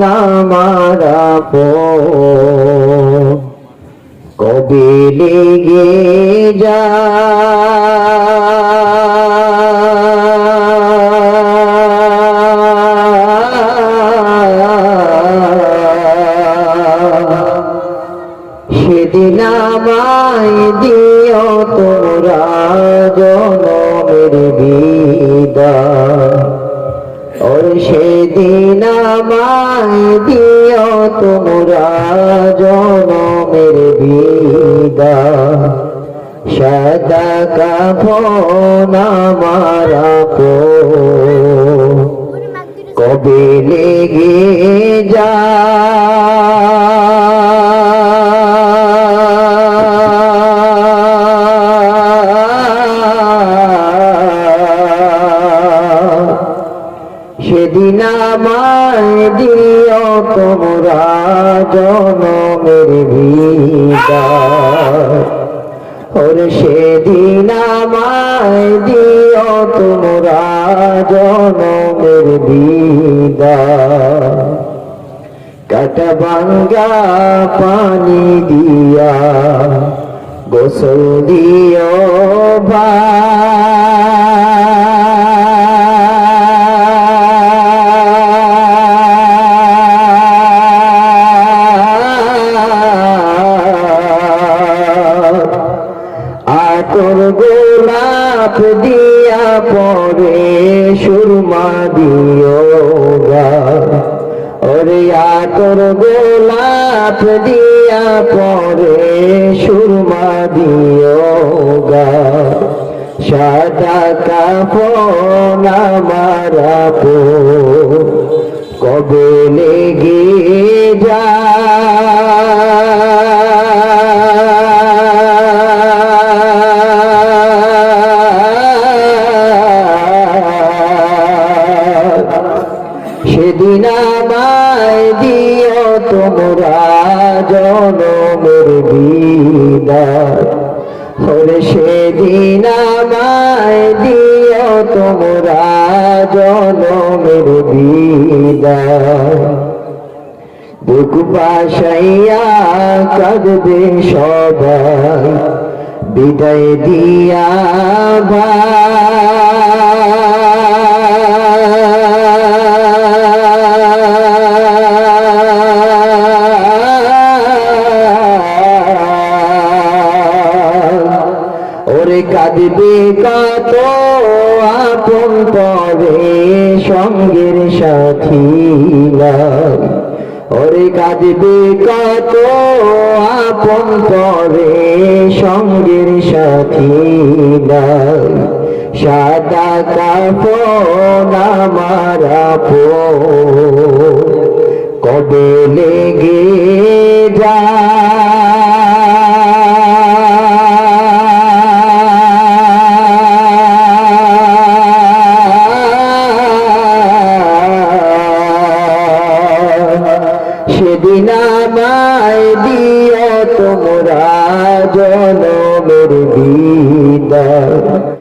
নামারা পো কবে লেগে যা? সেদিন আমায় দিও তোমরা জনমের বিদায় ওর সেদিন আমায় দিও তোমরা জনমের বিদায় সাদা কাফন আমার পো কবে লেগে যা সেদিন আমায় দিও তোমরা জনমের ভিড় ওর সেদিন আমায় দিও তোমরা জনমের বিদায় কাটবাঙ্গা পানি দিয়া গোসল দিও ভাই। আতর গোলাপ দিয়া পরে সুরমা দিও ওরে আতর গোলাপ দিয়া পরে সুরমা দিও সাদা কাপন আমার কবে লেগে যা জনমের বিদায় হরে সেদিন আমায় দিও তোমরা জনমের বিদায় বুক বাসাইয়া কাঁদবে সবাই, বিদায় দিয়া ভাই। ওরে কাঁদবে কত আপন পরে সঙ্গের সাথী ওরে কাঁদবে কত আপন পরে সঙ্গের সাথী সাদা কাপন আমার আপন দিও তোমরা